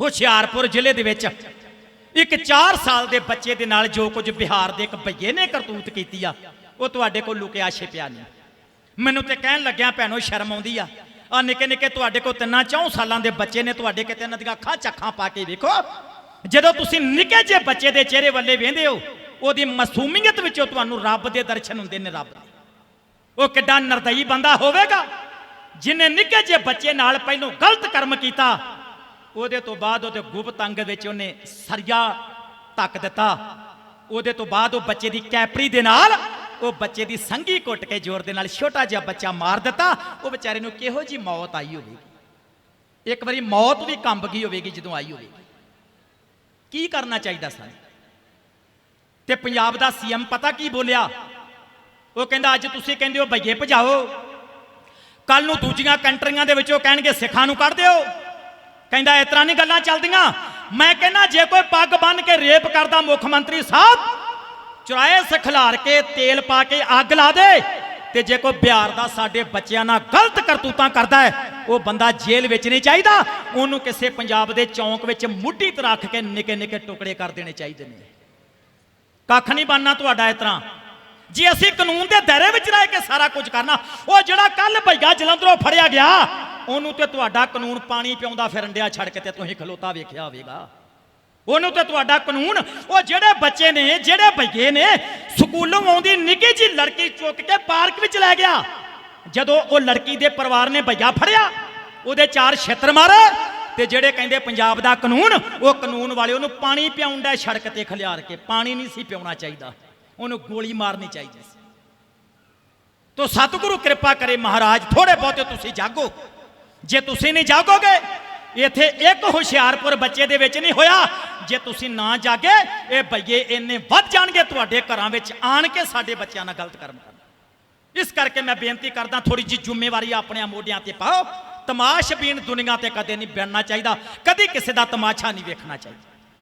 ਹੁਸ਼ਿਆਰਪੁਰ ਜ਼ਿਲ੍ਹੇ ਦੇ ਵਿੱਚ ਇੱਕ 4 ਸਾਲ ਦੇ ਬੱਚੇ ਦੇ ਨਾਲ ਜੋ ਕੁਝ ਬਿਹਾਰ ਦੇ ਇੱਕ ਭਈਏ ਨੇ ਕਰਤੂਤ ਕੀਤੀ ਆ, ਉਹ ਤੁਹਾਡੇ ਕੋਲ ਲੁਕਿਆ ਛਿਪਿਆ ਨਹੀਂ। ਮੈਨੂੰ ਤੇ ਕਹਿਣ ਲੱਗਿਆ ਭੈਣੋ, ਸ਼ਰਮ ਆਉਂਦੀ ਆ। ਆ ਨਿੱਕੇ ਨਿੱਕੇ ਤੁਹਾਡੇ ਕੋਲ ਤਿੰਨਾਂ ਚੌਂ ਸਾਲਾਂ ਦੇ ਬੱਚੇ ਨੇ, ਤੁਹਾਡੇ ਕਿਤੇ ਇਹਨਾਂ ਦੀਆਂ ਅੱਖਾਂ ਚੱਖਾਂ ਪਾ ਕੇ ਵੇਖੋ। ਜਦੋਂ ਤੁਸੀਂ ਨਿੱਕੇ ਜਿਹੇ ਬੱਚੇ ਦੇ ਚਿਹਰੇ ਵੱਲੇ ਵੇਂਦੇ ਹੋ, ਉਹਦੀ ਮਾਸੂਮੀਅਤ ਵਿੱਚੋਂ ਤੁਹਾਨੂੰ ਰੱਬ ਦੇ ਦਰਸ਼ਨ ਹੁੰਦੇ ਨੇ ਰੱਬ ਉਹ ਕਿੱਡਾ ਨਰਦਈ ਬੰਦਾ ਹੋਵੇਗਾ, ਜਿਨੇ ਨਿੱਕੇ ਜਿਹੇ ਬੱਚੇ ਨਾਲ ਪਹਿਲੋਂ ਗਲਤ ਕਰਮ ਕੀਤਾ ਉਹਦੇ ਤੋਂ ਬਾਅਦ ਉਹਦੇ ਗੁਪਤ ਅੰਗ ਵਿੱਚ ਉਹਨੇ ਸਰੀਆ ਧੱਕ ਦਿੱਤਾ। ਉਹਦੇ ਤੋਂ ਬਾਅਦ ਉਹ ਬੱਚੇ ਦੀ ਕੈਪਰੀ ਦੇ ਨਾਲ ਉਹ ਬੱਚੇ ਦੀ ਸੰਗੀ ਕੁੱਟ ਕੇ ਜ਼ੋਰ ਦੇ ਨਾਲ ਛੋਟਾ ਜਿਹਾ ਬੱਚਾ ਮਾਰ ਦਿੱਤਾ। ਉਹ ਵਿਚਾਰੇ ਨੂੰ ਕਿਹੋ ਜੀ ਮੌਤ ਆਈ ਹੋਵੇਗੀ? ਇੱਕ ਵਾਰੀ ਮੌਤ ਵੀ ਕੰਬ ਗਈ ਹੋਵੇਗੀ ਜਦੋਂ ਆਈ ਹੋਵੇਗੀ। ਕੀ ਕਰਨਾ ਚਾਹੀਦਾ ਸਾਨੂੰ? ਤੇ ਪੰਜਾਬ ਦਾ ਸੀਐਮ ਪਤਾ ਕੀ ਬੋਲਿਆ? ਉਹ ਕਹਿੰਦਾ, ਅੱਜ ਤੁਸੀਂ ਕਹਿੰਦੇ ਹੋ ਭਈਏ ਭਜਾਓ। ਕੱਲ ਨੂੰ ਦੂਜੀਆਂ ਕੰਟਰੀਆਂ ਦੇ ਵਿੱਚ ਉਹ ਕਹਿਣਗੇ, ਸਿੱਖਾਂ ਨੂੰ ਕੱਢ ਦਿਓ। ਕਹਿੰਦਾ, ਇਸ ਤਰ੍ਹਾਂ ਨਹੀਂ ਗੱਲਾਂ ਚੱਲਦੀਆਂ। ਮੈਂ ਕਹਿੰਦਾ, ਜੇ ਕੋਈ ਪੱਗ ਬੰਨ ਕੇ ਰੇਪ ਕਰਦਾ ਮੁੱਖ ਮੰਤਰੀ ਸਾਹਿਬ ਚੁਰਾਏ ਸਿਖਲਾਰ ਕੇ ਤੇਲ ਪਾ ਕੇ ਅੱਗ ਲਾ ਦੇ ਤੇ ਜੇ ਕੋਈ ਬਿਹਾਰ ਦਾ ਸਾਡੇ ਬੱਚਿਆਂ ਨਾਲ ਗਲਤ ਕਰਤੂਤਾਂ ਕਰਦਾ ਹੈ, ਉਹ ਬੰਦਾ ਜੇਲ੍ਹ ਵਿੱਚ ਨਹੀਂ ਚਾਹੀਦਾ। ਉਹਨੂੰ ਕਿਸੇ ਪੰਜਾਬ ਦੇ ਚੌਂਕ ਵਿੱਚ ਮੁੱਢੀ ਤੇ ਰੱਖ ਕੇ ਨਿੱਕੇ ਨਿੱਕੇ ਟੁਕੜੇ ਕਰ ਦੇਣੇ ਚਾਹੀਦੇ ਨੇ। ਕੱਖ ਨਹੀਂ ਬਣਨਾ ਤੁਹਾਡਾ ਇਸ ਤਰ੍ਹਾਂ। ਜੇ ਅਸੀਂ ਕਾਨੂੰਨ ਦੇ ਦਾਇਰੇ ਵਿੱਚ ਰਹਿ ਕੇ ਸਾਰਾ ਕੁਝ ਕਰਨਾ, ਉਹ ਜਿਹੜਾ ਕੱਲ ਭਈਆ ਜਲੰਧਰੋਂ ਫੜਿਆ ਗਿਆ ਉਹਨੂੰ ਤੇ ਤੁਹਾਡਾ ਕਾਨੂੰਨ ਪਾਣੀ ਪਿਆਉਂਦਾ ਫਿਰਨ ਡਿਆ ਛੱਡ ਤੇ ਤੁਸੀਂ ਖਲੋਤਾ ਵੇਖਿਆ ਹੋਵੇਗਾ। ਉਹਨੂੰ ਤੇ ਤੁਹਾਡਾ ਕਾਨੂੰਨ, ਉਹ ਜਿਹੜੇ ਬੱਚੇ ਨੇ, ਜਿਹੜੇ ਭਈਏ ਨੇ, ਸਕੂਲੋਂ ਆਉਂਦੀ ਨਿੱਕੀ ਜੀ ਲੜਕੀ ਚੁੱਕ ਕੇ ਪਾਰਕ ਵਿੱਚ ਲੈ ਗਿਆ। ਜਦੋਂ ਉਹ ਲੜਕੀ ਦੇ ਪਰਿਵਾਰ ਨੇ ਭਈਆ ਫੜਿਆ, ਉਹਦੇ ਚਾਰ ਛਿੱਤਰ ਮਾਰੇ ਤੇ ਜਿਹੜੇ ਕਹਿੰਦੇ ਪੰਜਾਬ ਦਾ ਕਾਨੂੰਨ, ਉਹ ਕਾਨੂੰਨ ਵਾਲੇ ਉਹਨੂੰ ਪਾਣੀ ਪਿਆਉਂਦਾ ਸੜਕ ਤੇ ਖਲਿਆਰ ਕੇ। ਪਾਣੀ ਨਹੀਂ ਸੀ ਪਿਆਉਣਾ ਚਾਹੀਦਾ। ਉਹਨੂੰ ਗੋਲੀ ਮਾਰਨੀ ਚਾਹੀਦੀ ਸੀ। ਤੋ ਸਤਿਗੁਰੂ ਕਿਰਪਾ ਕਰੇ ਮਹਾਰਾਜ ਥੋੜੇ ਬਹੁਤੇ ਤੁਸੀਂ ਜਾਗੋ। ਜੇ ਤੁਸੀਂ ਨਹੀਂ ਜਾਗੋਗੇ, ਇੱਥੇ ਇੱਕ ਹੁਸ਼ਿਆਰਪੁਰ ਬੱਚੇ ਦੇ ਵਿੱਚ ਨਹੀਂ ਹੋਇਆ। ਜੇ ਤੁਸੀਂ ਨਾ ਜਾਗੇ, ਇਹ ਬਈਏ ਇੰਨੇ ਵੱਧ ਜਾਣਗੇ ਤੁਹਾਡੇ ਘਰਾਂ ਵਿੱਚ, ਆਣ ਕੇ ਸਾਡੇ ਬੱਚਿਆਂ ਨਾਲ ਗਲਤ ਕਰਮ ਕਰਨ। ਇਸ ਕਰਕੇ ਮੈਂ ਬੇਨਤੀ ਕਰਦਾ ਥੋੜੀ ਜਿਹੀ ਜ਼ਿੰਮੇਵਾਰੀ ਆਪਣੇ ਮੋਢਿਆਂ ਤੇ ਪਾਓ। ਤਮਾਸ਼ਬੀਨ ਦੁਨੀਆ ਤੇ ਕਦੇ ਨਹੀਂ ਬਣਨਾ ਚਾਹੀਦਾ, ਕਦੀ ਕਿਸੇ ਦਾ ਤਮਾਸ਼ਾ ਨਹੀਂ ਵੇਖਣਾ ਚਾਹੀਦਾ।